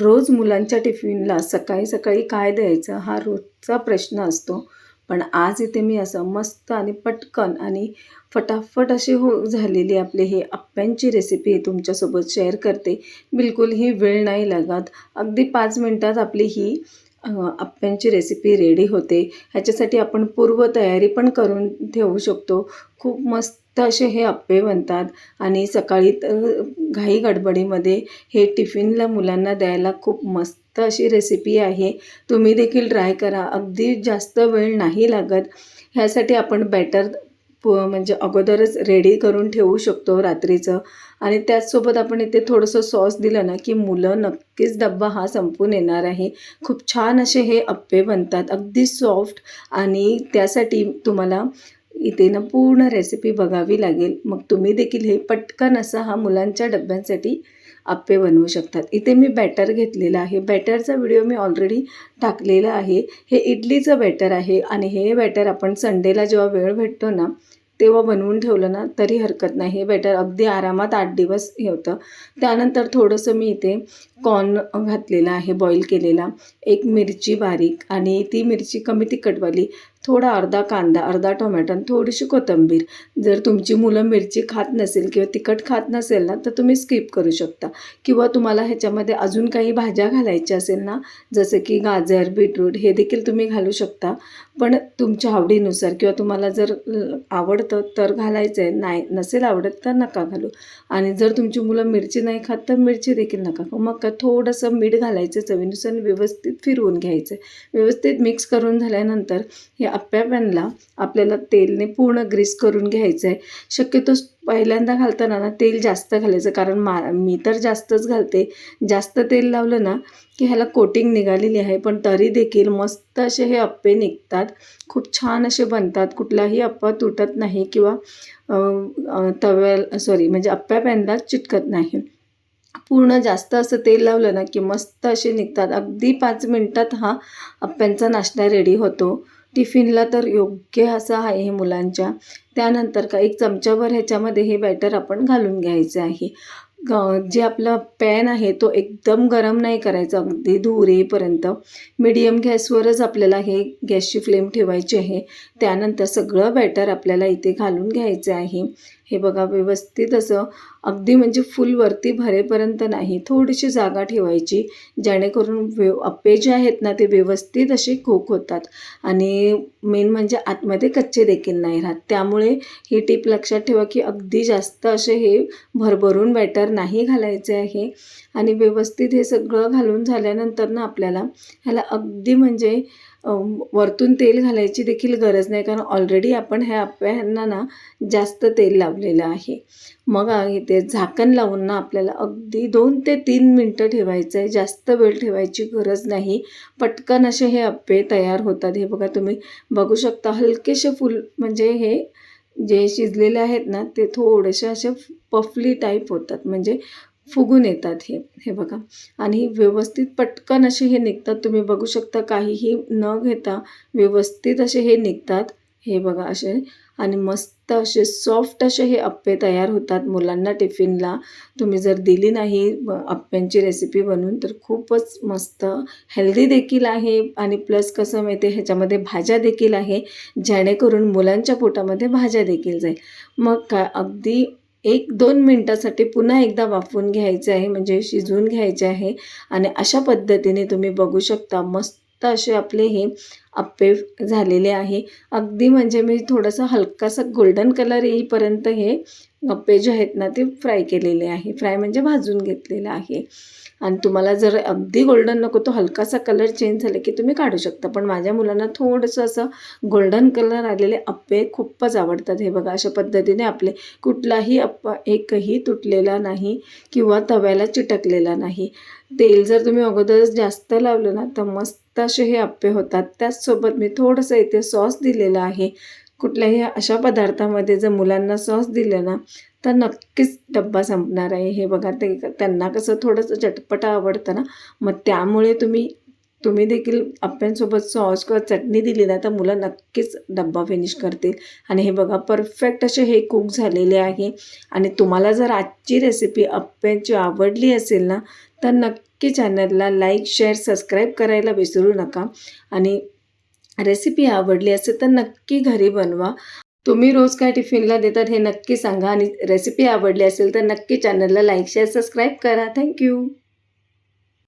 रोज मुलांच्या टिफिनला सकाळी सकाळी काय द्यायचं हा रोजचा प्रश्न असतो. पण आज इथे मी असं मस्त आणि पटकन आणि फटाफट अशी हो झालेली आपली ही आप्प्यांची रेसिपी तुमच्यासोबत शेअर करते. बिलकुल ही वेळ नाही लागत. अगदी पाच मिनटात आपली ही अ, आप्प्यांची रेसिपी रेडी होते. ह्याच्यासाठी आपण पूर्वतयारी पण करून ठेवू शकतो. खूप मस्त तर असे हे अप्पे बनतात. आणि सकाळी तर घाई गडबडीमध्ये हे टिफिनला मुलांना द्यायला खूप मस्त अशी रेसिपी आहे. तुम्ही देखील ट्राय करा. अगदी जास्त वेळ नाही लागत. ह्यासाठी आपण बॅटर प म्हणजे अगोदरच रेडी करून ठेवू शकतो रात्रीचं. आणि त्याचसोबत आपण इथे थोडंसं सॉस दिलं ना की मुलं नक्कीच डब्बा हा संपून येणार आहे. खूप छान असे हे अप्पे बनतात. अगदी सॉफ्ट आणि त्यासाठी तुम्हाला इथे ना पूर्ण रेसिपी बघावी लागेल. मग तुम्ही देखील हे पटकन असा हा मुलांच्या डब्यांसाठी आप्पे बनवू शकतात. इथे मी बॅटर घेतलेलं आहे. बॅटरचा व्हिडिओ मी ऑलरेडी टाकलेला आहे. हे इडलीचं बॅटर आहे आणि हे बॅटर आपण संडेला जेव्हा वेळ भेटतो ना तेव्हा बनवून ठेवलं ना तरी हरकत नाही. हे बॅटर अगदी आरामात आठ दिवस हे होतं. त्यानंतर थोडंसं मी इथे कॉर्न घातलेला आहे बॉईल केलेला. एक मिरची बारीक आणि ती मिरची कमी तिखटवाली. थोडा अर्धा कांदा अर्धा टोमॅटो आणि थोडीशी कोथिंबीर. जर तुमची मुलं मिरची खात नसेल किंवा तिखट खात नसेल ना तर तुम्ही स्किप करू शकता. किंवा तुम्हाला ह्याच्यामध्ये अजून काही भाज्या घालायच्या असेल ना जसं की गाजर बीटरूट हे देखील तुम्ही घालू शकता. पण तुमच्या आवडीनुसार किंवा तुम्हाला जर आवडतं तर घालायचं आहे नाही नसेल आवडत तर नका घालू. आणि जर तुमची मुलं मिरची नाही खात तर मिरची देखील नका खाऊ. मग का थोडंसं मीठ घालायचं चवीनुसार व्यवस्थित फिरवून घ्यायचं व्यवस्थित मिक्स करून झाल्यानंतर हे अप्प्या पॅनला आपल्याला तेलने पूर्ण ग्रीस करून घ्यायचं आहे शक्यतो पहिल्यांदा घालताना ना तेल जास्त घालायचं कारण मा मी तर जास्तच घालते. जास्त तेल लावलं ना की ह्याला कोटिंग निघालेली आहे पण तरी देखील मस्त असे हे अप्पे निघतात. खूप छान असे बनतात. कुठलाही अप्पा तुटत नाही किंवा तव्या सॉरी म्हणजे अप्प्या पॅनला चिटकत नाही. पूर्ण जास्त असं तेल लावलं ना की मस्त असे निघतात. अगदी पाच मिनटात हा अप्प्यांचा नाश्ता रेडी होतो. टिफिनला तर योग्य असं आहे हे मुलांच्या. त्यानंतर का एक चमच्याभर ह्याच्यामध्ये हे बॅटर आपण घालून घ्यायचं आहे. ग- जे आपला पॅन आहे तो एकदम गरम नाही करायचा अगदी धूर येईपर्यंत गॅसवरच आपल्याला हे गॅसची फ्लेम ठेवायची आहे. त्यानंतर सगळं बॅटर आपल्याला इथे घालून घ्यायचं आहे. हे बघा व्यवस्थित असं अगदी म्हणजे फुल वरती भरेपर्यंत नाही थोडीशी जागा ठेवायची जेणेकरून व्यव अप्पे जे आहेत ना ते व्यवस्थित असे कोक होतात. आणि मेन म्हणजे आतमध्ये कच्चे देखील नाही राहत. त्यामुळे ही टीप लक्षात ठेवा की अगदी जास्त असे हे भरभरून बॅटर नाही घालायचे आहे. आणि व्यवस्थित हे सगळं घालून झाल्यानंतर ना आपल्याला ह्याला अगदी म्हणजे वरतून तेल घालायची देखील गरज नाही कारण ऑलरेडी आपण ह्या अप्प्यांना ना जास्त तेल लावलेलं आहे. मग इथे झाकण लावून ना आपल्याला अगदी दोन ते तीन मिनटं ठेवायचं आहे जास्त वेळ ठेवायची गरज नाही. पटकन असे हे अप्पे तयार होतात. हे बघा तुम्ही बघू शकता हलकेसे फुल म्हणजे हे जे शिजलेले आहेत ना ते थोडेसे असे पफली टाईप होतात. म्हणजे फुगून येतात हे हे बघा. आणि व्यवस्थित पटकन असे हे निघतात. तुम्ही बघू शकता काहीही न घेता व्यवस्थित असे हे निघतात. हे बघा असे. आणि मस्त असे सॉफ्ट असे हे अप्पे तयार होतात मुलांना टिफिनला. तुम्ही जर दिली नाही ब- अप्प्यांची रेसिपी बनवून तर खूपच मस्त हेल्दी देखील आहे. आणि प्लस कसं माहिती आहे ह्याच्यामध्ये भाज्या देखील आहे. जेणेकरून मुलांच्या पोटामध्ये भाज्या देखील जाईल. मग काय अगदी एक दोन मिनटासाठी पुन्हा एकदा वाफवून घ्यायचे आहे म्हणजे शिजवून घ्यायचे आहे. आणि अशा पद्धतीने तुम्ही बघू शकता मस्त असे आपले हे अप्पे झालेले आहे. अगदी म्हणजे मी थोडंसं हलकासा गोल्डन कलर येईपर्यंत हे अप्पे जे आहेत ना ते फ्राय केलेले आहे. फ्राय म्हणजे भाजून घेतलेलं आहे. आणि तुम्हाला जर अगदी गोल्डन नको तो हलकासा कलर चेंज झाला की तुम्ही काढू शकता. पण माझ्या मुलांना थोडंसं असं गोल्डन कलर आलेले अप्पे खूपच आवडतात. हे बघा अशा पद्धतीने आपले कुठलाही अप्पा एकही तुटलेला नाही किंवा तव्याला चिटकलेला नाही. तेल जर तुम्ही अगोदरच जास्त लावलं ना तर मस्त असे हे अप्पे होतात. त्याचसोबत मी थोडंसं इथे सॉस दिलेलं आहे. कुठल्याही अशा पदार्थामध्ये जर मुलांना सॉस दिलं ना तर नक्कीच डब्बा संपणार आहे. हे बघा ते त्यांना कसं थोडंसं चटपट आवडतं ना मग त्यामुळे तुम्ही तुम्ही देखील आप्यांसोबत सॉस किंवा चटणी दिली ना तर मुलं नक्कीच डब्बा फिनिश करतील. आणि हे बघा परफेक्ट असे हे कुक झालेले आहे. आणि तुम्हाला जर आजची रेसिपी आप्यांची आवडली असेल ना तर नक्की नक्की चॅनलला लाईक शेअर सबस्क्राईब करायला विसरू नका. आणि रेसिपी आवडली असेल तर नक्की घरी बनवा. तुम्ही रोज काय टिफिनला देतात हे नक्की सांगा आणि रेसिपी आवडली असेल तर नक्की चॅनलला लाईक शेअर सबस्क्राईब करा. Thank you.